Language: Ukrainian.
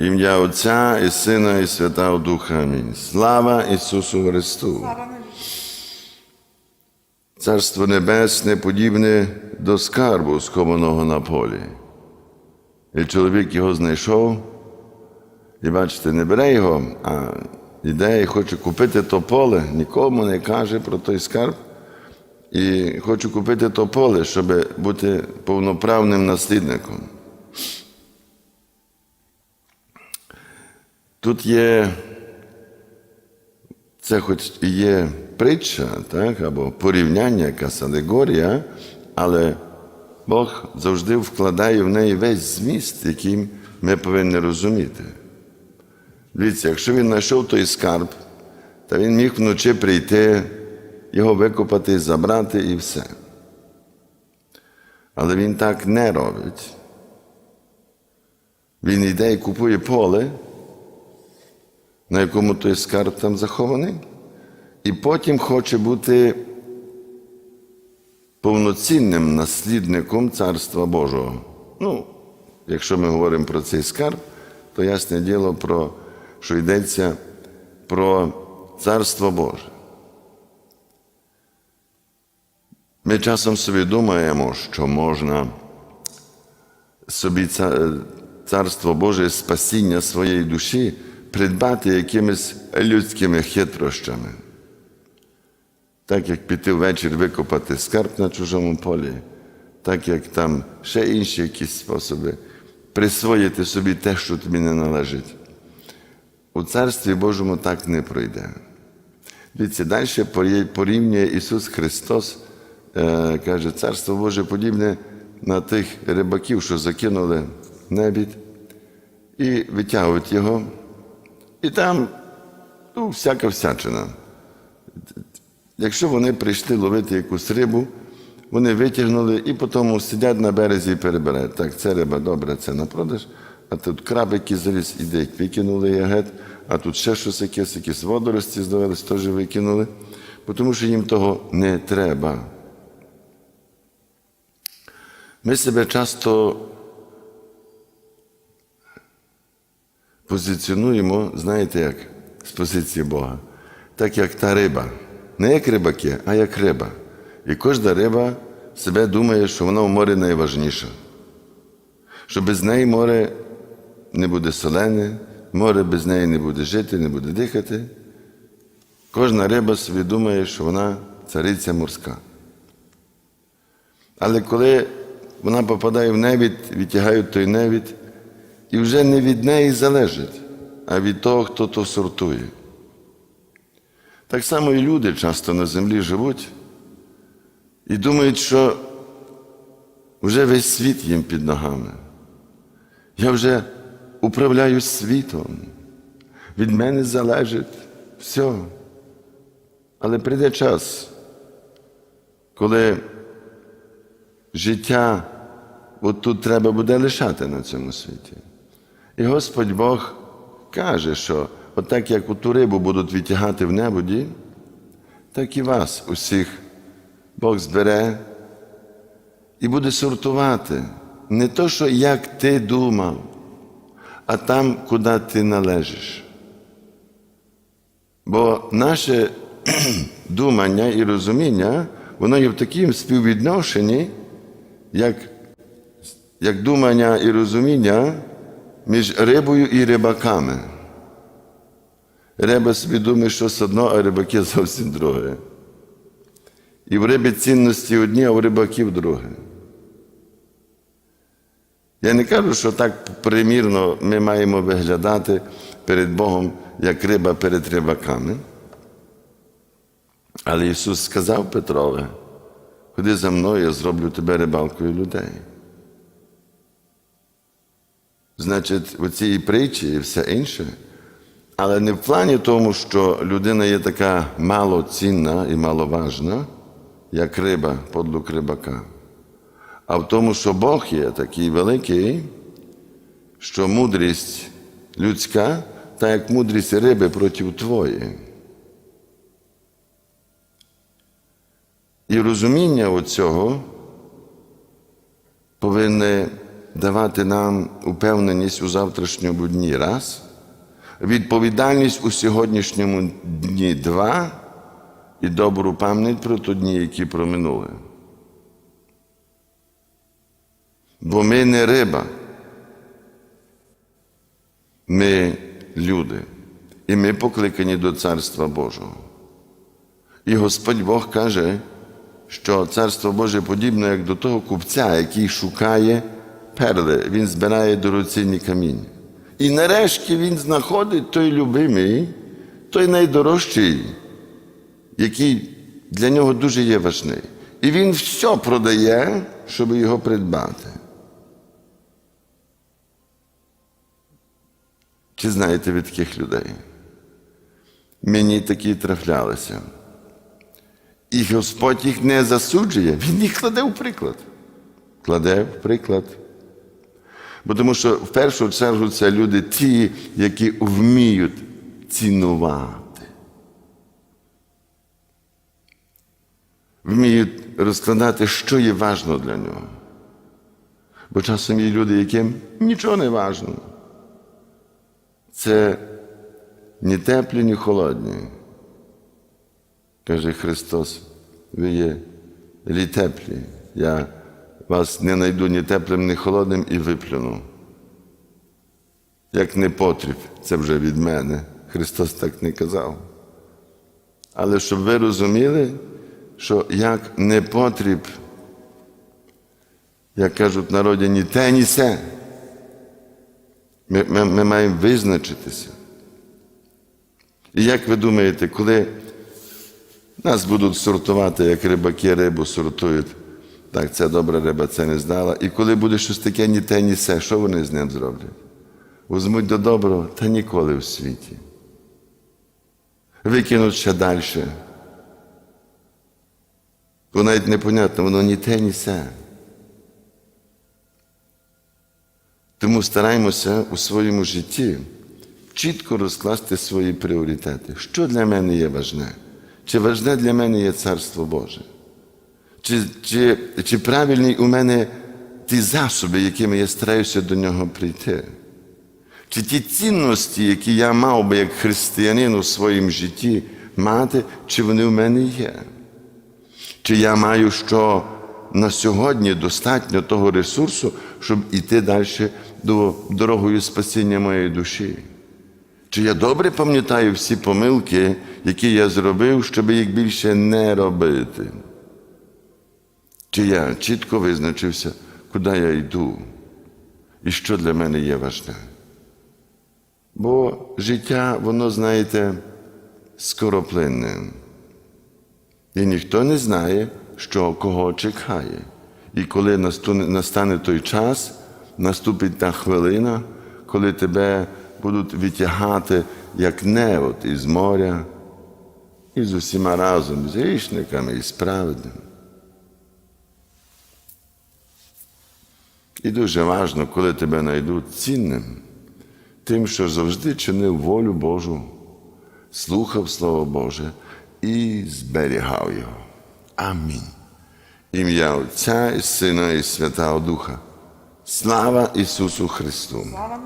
Ім'я Отця і Сина, і Святого Духа. Амінь. Слава Ісусу Христу! Слава. Царство Небесне подібне до скарбу, схованого на полі. І чоловік його знайшов, і бачите, не бере його, а йде і хоче купити то поле, нікому не каже про той скарб. І хочу купити то поле, щоб бути повноправним наслідником. Тут є, це хоч і є притча, так, або порівняння, якась алегорія, але Бог завжди вкладає в неї весь зміст, який ми повинні розуміти. Дивіться, якщо він знайшов той скарб, то він міг вночі прийти, його викопати, забрати і все. Але він так не робить. Він йде і купує поле, на якому той скарб там захований, і потім хоче бути повноцінним наслідником Царства Божого. Ну, якщо ми говоримо про цей скарб, то ясне діло, про, що йдеться про Царство Боже. Ми часом собі думаємо, що можна собі Царство Боже, спасіння своєї душі придбати якимись людськими хитрощами. Так як піти ввечері викопати скарб на чужому полі, так як там ще інші якісь способи присвоїти собі те, що тобі не належить. У Царстві Божому так не пройде. Дивіться, далі порі- порівнює Ісус Христос, е, каже, Царство Боже подібне на тих рибаків, що закинули небід і витягують його. І там ну, всяка всячина. Якщо вони прийшли ловити якусь рибу, вони витягнули і потім сидять на березі і перебирають. Так, це риба добре, це на продаж, а тут краб, який заліз, іде, викинули я геть, а тут ще щось якесь, якісь водорості здавалось, теж викинули, тому що їм того не треба. Ми себе часто позиціонуємо, знаєте як, з позиції Бога, так як та риба. Не як рибаки, а як риба. І кожна риба себе думає, що вона в морі найважніша. Що без неї море не буде солене, море без неї не буде жити, не буде дихати. Кожна риба собі думає, що вона цариця морська. Але коли вона попадає в невід, відтягають той невід, і вже не від неї залежить, а від того, хто то сортує. Так само і люди часто на землі живуть і думають, що вже весь світ їм під ногами. Я вже управляю світом. Від мене залежить все. Але прийде час, коли життя от тут треба буде лишати на цьому світі. І Господь Бог каже, що отак, як у ту рибу будуть відтягати в небоді, так і вас усіх Бог збере і буде сортувати. Не то, що як ти думав, а там, куди ти належиш. Бо наше думання і розуміння, воно є в такому співвідношенні, як, як думання і розуміння між рибою і рибаками. Риба собі думає, щось одно, а рибаки зовсім друге. І в рибі цінності одні, а в рибаків друге. Я не кажу, що так примірно ми маємо виглядати перед Богом, як риба перед рибаками. Але Ісус сказав Петрове, ходи за мною, я зроблю тебе рибалкою людей. Значить, у цій притчі і все інше, але не в плані тому, що людина є така малоцінна і маловажна, як риба, подлук рибака, а в тому, що Бог є такий великий, що мудрість людська, та як мудрість риби проти твоєї. І розуміння оцього повинне давати нам упевненість у завтрашньому дні раз, відповідальність у сьогоднішньому дні два і добру пам'ять про ті дні, які проминули. Бо ми не риба, ми люди, і ми покликані до Царства Божого. І Господь Бог каже, що Царство Боже подібно як до того купця, який шукає перли, він збирає дорогоцінні каміння. І нарешті він знаходить той любимий, той найдорожчий, який для нього дуже є важний. І він все продає, щоб його придбати. Чи знаєте ви таких людей? Мені такі трафлялися. І Господь їх не засуджує, Він їх кладе в приклад. Кладе в приклад. Бо тому що в першу чергу це люди ті, які вміють цінувати. Вміють розкладати, що є важно для нього. Бо часом є люди, яким нічого не важно. Це ні теплі, ні холодні. Каже Христос, ви є лі теплі. Я вас не найду ні теплим, ні холодним і виплюну. Як не потріб, це вже від мене. Христос так не казав. Але щоб ви розуміли, що як не потріб, як кажуть народі, ні те, ні се. Ми, ми, ми маємо визначитися. І як ви думаєте, коли нас будуть сортувати, як рибаки рибу сортують, так, це добра риба, це не здала. І коли буде щось таке, ні те, ні се, що вони з ним зроблять? Візьмуть до доброго та ніколи в світі. Викинуть ще далі. Бо навіть непонятно, воно ні те, ні се. Тому стараємося у своєму житті чітко розкласти свої пріоритети. Що для мене є важне? Чи важне для мене є Царство Боже? Чи, чи, чи правильні у мене ті засоби, якими я стараюся до нього прийти? Чи ті цінності, які я мав би як християнин у своєму житті мати, чи вони в мене є? Чи я маю що на сьогодні достатньо того ресурсу, щоб іти далі до дорогою спасіння моєї душі? Чи я добре пам'ятаю всі помилки, які я зробив, щоб їх більше не робити? Чи я чітко визначився, куди я йду і що для мене є важне? Бо життя, воно, знаєте, скороплинне. І ніхто не знає, що кого чекає. І коли настане той час, наступить та хвилина, коли тебе будуть витягати як невод із моря, і з усіма разом, з грішниками і справедними. І дуже важно, коли тебе знайдуть цінним, тим, що завжди чинив волю Божу, слухав Слово Боже і зберігав його. Амінь. Ім'я Отця і Сина, і Святого Духа. Слава Ісусу Христу! Слава.